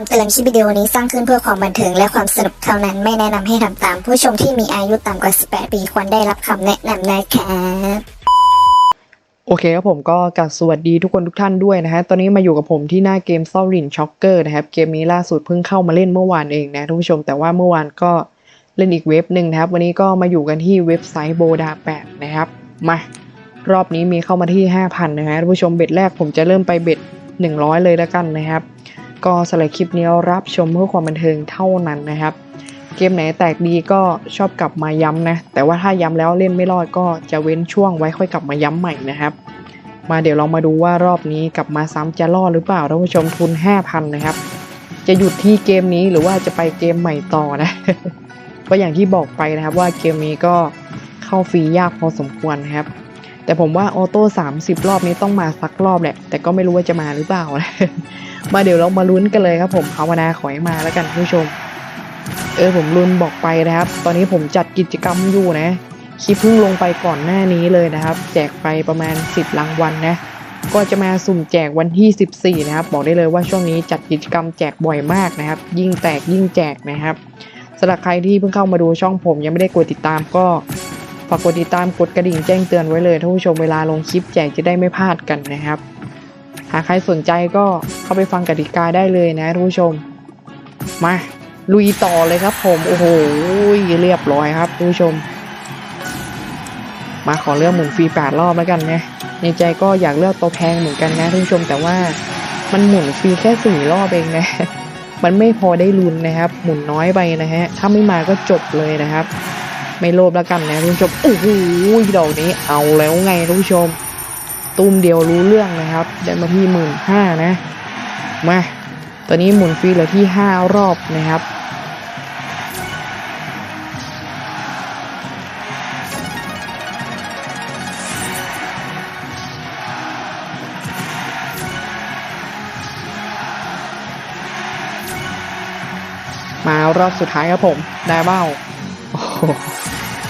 ำเตือนคลิปวิดีโอนี้สร้างขึ้นเพื่อความบันเทิงและความสนุกเท่านั้นไม่แนะนำให้ทำตาม ผู้ชมที่มีอายุต่ำกว่า 18 ปีควรได้รับคำแนะนำนะครับโอเคครับผมก็กลับสวัสดีทุกคนทุกท่านด้วยนะฮะ ตอนนี้มาอยู่กับผมที่หน้าเกม s o r i n Shocker นะครับ เกมนี้ล่าสุดเพิ่งเข้ามาเล่นเมื่อวานเองนะทุกผู้ชม แต่ว่าเมื่อวานก็เล่นอีกเว็บหนึ่งนะครับ วันนี้ก็มาอยู่กันที่เว็บไซต์โบดา8นะครับ มารอบนี้มีเข้ามาที่ 5,000 นะฮะทุกผู้ชมเบ็ดแรกผมจะเริ่มไปเบ็ด100 เลยแล้วกันนะครับ ก็สำหรับคลิปนี้รับชมเพื่อความบันเทิงเท่านั้นนะครับ เกมไหนแตกดีก็ชอบกลับมาย้ำนะ แต่ว่าถ้าย้ำแล้วเล่นไม่รอดก็จะเว้นช่วงไว้ค่อยกลับมาย้ำใหม่นะครับ มาเดี๋ยวเรามาดูว่ารอบนี้กลับมาซ้ำจะรอดหรือเปล่าท่านผู้ชมทุน 5,000 นะครับ จะหยุดที่เกมนี้หรือว่าจะไปเกมใหม่ต่อนะก็อย่างที่บอกไปนะครับว่าเกมนี้ก็เข้าฟรียากพอสมควรครับ แต่ผมว่าออโต้30 รอบนี้ต้องมาสักรอบแหละ แต่ก็ไม่รู้ว่าจะมาหรือเปล่านะมาเดี๋ยวเรามาลุ้นกันเลยครับ ผมภาวนาขอให้มาแล้วกันผู้ชม เออผมลุ้นบอกไปนะครับ ตอนนี้ผมจัดกิจกรรมอยู่นะคลิปเพิ่งลงไปก่อนหน้านี้เลยนะครับ แจกไปประมาณ 10รางวัลนะก็จะมาสุ่มแจกวันที่ 14 นะครับ บอกได้เลยว่าช่วงนี้จัดกิจกรรมแจกบ่อยมากนะครับ ยิ่งแตกยิ่งแจกนะครับสำหรับใครที่เพิ่งเข้ามาดูช่องผมยังไม่ได้กดติดตามก็ ฝากกดติดตามกดกระดิ่งแจ้งเตือนไว้เลยท่านผู้ชมเวลาลงคลิปแจกจะได้ไม่พลาดกันนะครับ หากใครสนใจก็เข้าไปฟังกติกาได้เลยนะท่านผู้ชม มาลุยต่อเลยครับผมโอ้โหเรียบร้อยครับท่านผู้ชม มาขอเลือกหมุนฟรีแปดรอบแล้วกันนะในใจก็อยากเลือกตัวแพงเหมือนกันนะท่านผู้ชมแต่ว่ามันหมุนฟรีแค่สี่รอบเองนะ มันไม่พอได้ลุ้นนะครับ หมุนน้อยไปนะฮะ ถ้าไม่มาก็จบเลยนะครับ ไม่โลภแล้วกันนะท่านผู้ชมโอ้โหดอกนี้เอาแล้วไงท่านผู้ชม ตุ้มเดียวรู้เรื่องนะครับได้มาที่หมื่นห้านะมาตอนนี้หมุนฟรีเหลือที่ห้ารอบนะครับมารอบสุดท้ายครับผม ได้เบ้าโอ้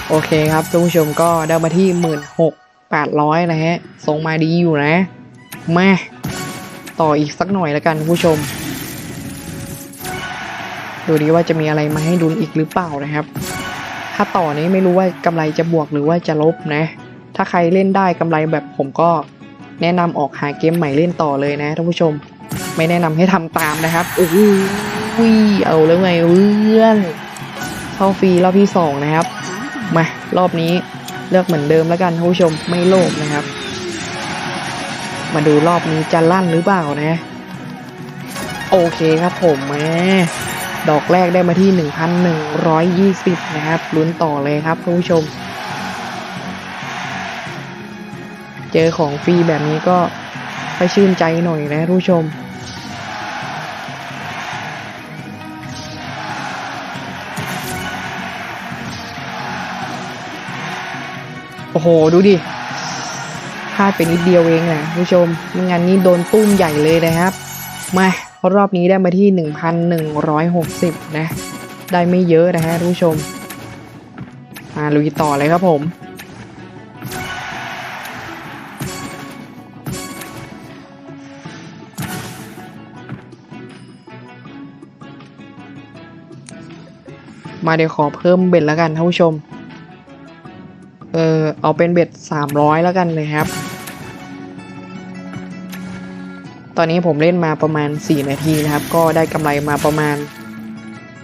โอเคครับท่านผู้ชมก็ได้มาที่หมื่นหกแปดร้อยนะฮะส่งมาดีอยู่นะมาต่ออีกสักหน่อยแล้วกันท่านผู้ชม ดูดีว่าจะมีอะไรมาให้ดุนอีกหรือเปล่านะครับ ถ้าต่อนี้ไม่รู้ว่ากำไรจะบวกหรือว่าจะลบนะ ถ้าใครเล่นได้กำไรแบบผมก็แนะนำออกหาเกมใหม่เล่นต่อเลยนะท่านผู้ชม ไม่แนะนำให้ทำตามนะครับโอ้โหเอาแล้วไงเพื่อนเข้าฟรีรอบที่สองนะครับ มารอบนี้เลือกเหมือนเดิมแล้วกันท่านผู้ชมไม่โลภนะครับ มาดูรอบนี้จะลั่นหรือเปล่านะ โอเคครับผมแมดอกแรกได้มาที่ 1,120 นะครับลุ้นต่อเลยครับท่านผู้ชม เจอของฟรีแบบนี้ก็ไปชื่นใจหน่อยนะท่านผู้ชม โอ้โห ดูดิพลาดไปนิดเดียวเองนะผู้ชมไม่งั้นนี่โดนตุ้มใหญ่เลยนะครับ มารอบนี้ได้มาที่ 1,160 นะ ได้ไม่เยอะนะฮะผู้ชมมาลุยต่อเลยครับผมมาเดี๋ยวขอเพิ่มเบ็ดแล้วกันท่านผู้ชม ออเอาเป็นเบ็ดสามร้อยแล้วกันเลยครับ ตอนนี้ผมเล่นมาประมาณ 4 นาทีนะครับ ก็ได้กำไรมาประมาณ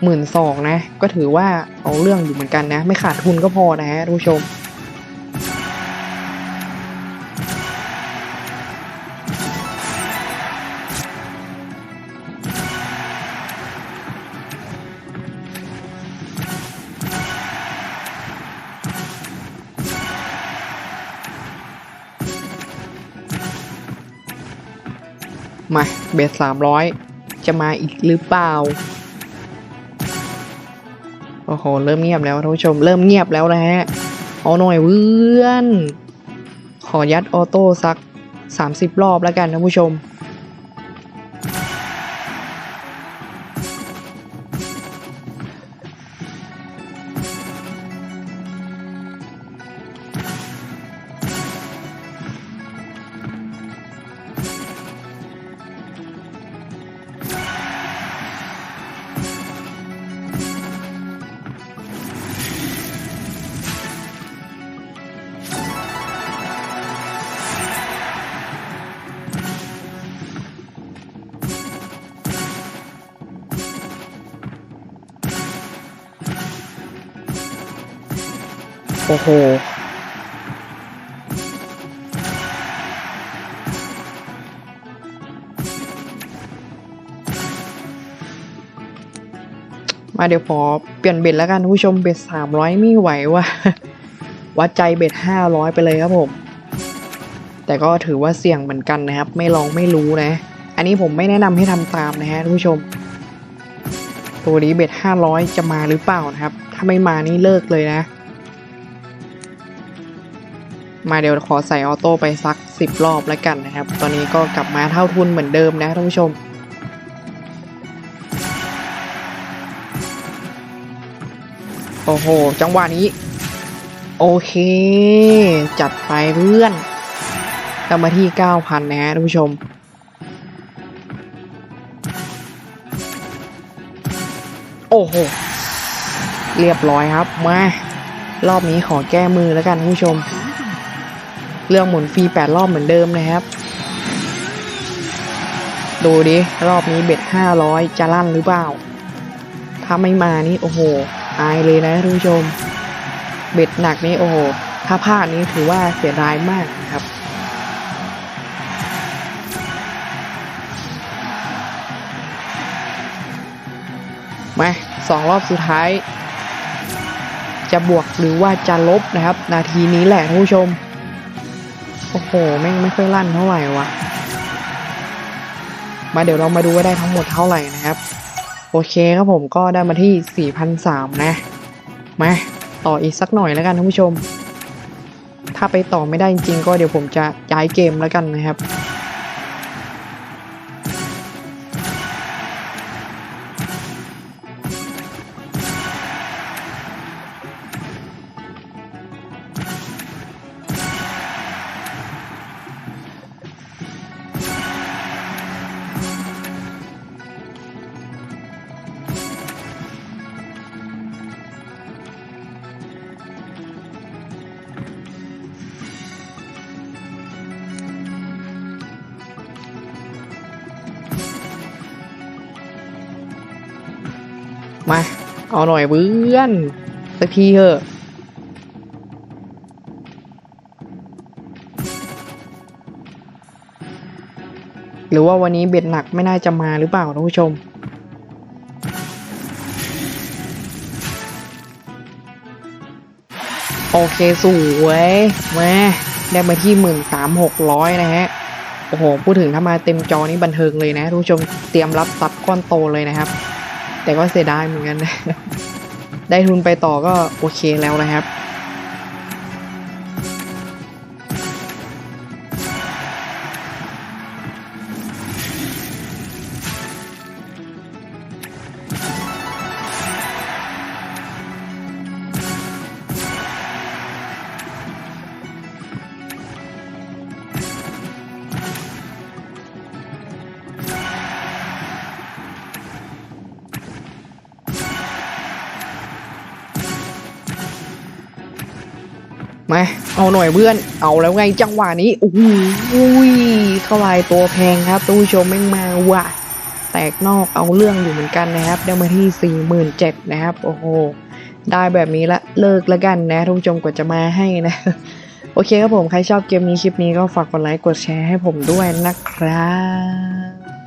หมื่นสองนะ ก็ถือว่าเอาเรื่องอยู่เหมือนกันนะ ไม่ขาดทุนก็พอนะฮะทุกผู้ชม มาเบสสามร้อยจะมาอีกหรือเปล่า โอ้โห เริ่มเงียบแล้วท่านผู้ชม เริ่มเงียบแล้วนะฮะ เอาหน่อยเพื่อน ขอยัดออโต้สัก 30 รอบแล้วกันท่านผู้ชมม อ้โห มาเดี๋ยวขอเปลี่ยนเบ็ดแล้วกันผู้ชมเบ็ดสามร้อยไม่ไหวว่ะ วัดใจเบ็ดห้าร้อยไปเลยครับผม แต่ก็ถือว่าเสี่ยงเหมือนกันนะครับ ไม่ลองไม่รู้นะ อันนี้ผมไม่แนะนำให้ทำตามนะฮะทุกผู้ชม ตัวนี้เบ็ดห้าร้อยจะมาหรือเปล่านะครับ ถ้าไม่มานี่เลิกเลยนะ มาเดี๋ยวขอใส่ออโต้ไปสักสิบรอบแล้วกันนะครับ ตอนนี้ก็กลับมาเท่าทุนเหมือนเดิมนะท่านผู้ชมโอ้โห จังหวะนี้ โอเค จัดไปเพื่อนกลับมาที่ 9,000 นะฮะท่านผู้ชม โอ้โห เรียบร้อยครับ มา รอบนี้ขอแก้มือแล้วกันท่านผู้ชม เรื่องหมุนฟรี8รอบเหมือนเดิมนะครับ ดูดิ รอบนี้เบ็ด500จะลั่นหรือเปล่า ถ้าไม่มานี่โอ้โห อายเลยนะท่านผู้ชม เบ็ดหนักนี่โอ้โห ถ้าพลาดนี่ถือว่าเสียดายมากนะครับมาสองรอบสุดท้าย จะบวกหรือว่าจะลบนะครับ นาทีนี้แหละท่านผู้ชม โอ้โหแม่งไม่ค่อยลั่นเท่าไหร่วะมาเดี๋ยวเรามาดูว่าได้ทั้งหมดเท่าไหร่นะครับ โอเคครับผมก็ได้มาที่ 4,003นะมาต่ออีกสักหน่อยแล้วกันท่านผู้ชม ถ้าไปต่อไม่ได้จริงๆ ก็เดี๋ยวผมจะย้ายเกมแล้วกันนะครับ มา เอาหน่อยเพื่อนสักทีเถอะหรือว่าวันนี้เบ็ดหนักไม่น่าจะมาหรือเปล่าท่านผู้ชม โอเคสวยมาได้มาที่หมื่นสามหกร้อยนะฮะ โอ้โห พูดถึงถ้ามาเต็มจอนี้บันเทิงเลยนะทุกผู้ชมเตรียมรับซับก้อนโตเลยนะครับ แต่ก็เสียดายเหมือนกันนะ ได้ทุนไปต่อก็โอเคแล้วนะครับ มาเอาหน่อยเพื่อน เอาแล้วไงจังหวะนี้โอ้โหอุ้ยเข้าลายตัวแพงครับทุกผู้ชมแม่งมาว่ะแตกนอกเอาเรื่องอยู่เหมือนกันนะครับได้มาที่สี่หมื่นเจ็ดนะครับโอ้โหได้แบบนี้ละเลิกแล้วกันนะท่านผู้ชมกว่าจะมาให้นะ โอเคครับผม ใครชอบเกมนี้คลิปนี้ก็ฝากกดไลค์กดแชร์ให้ผมด้วยนะครับ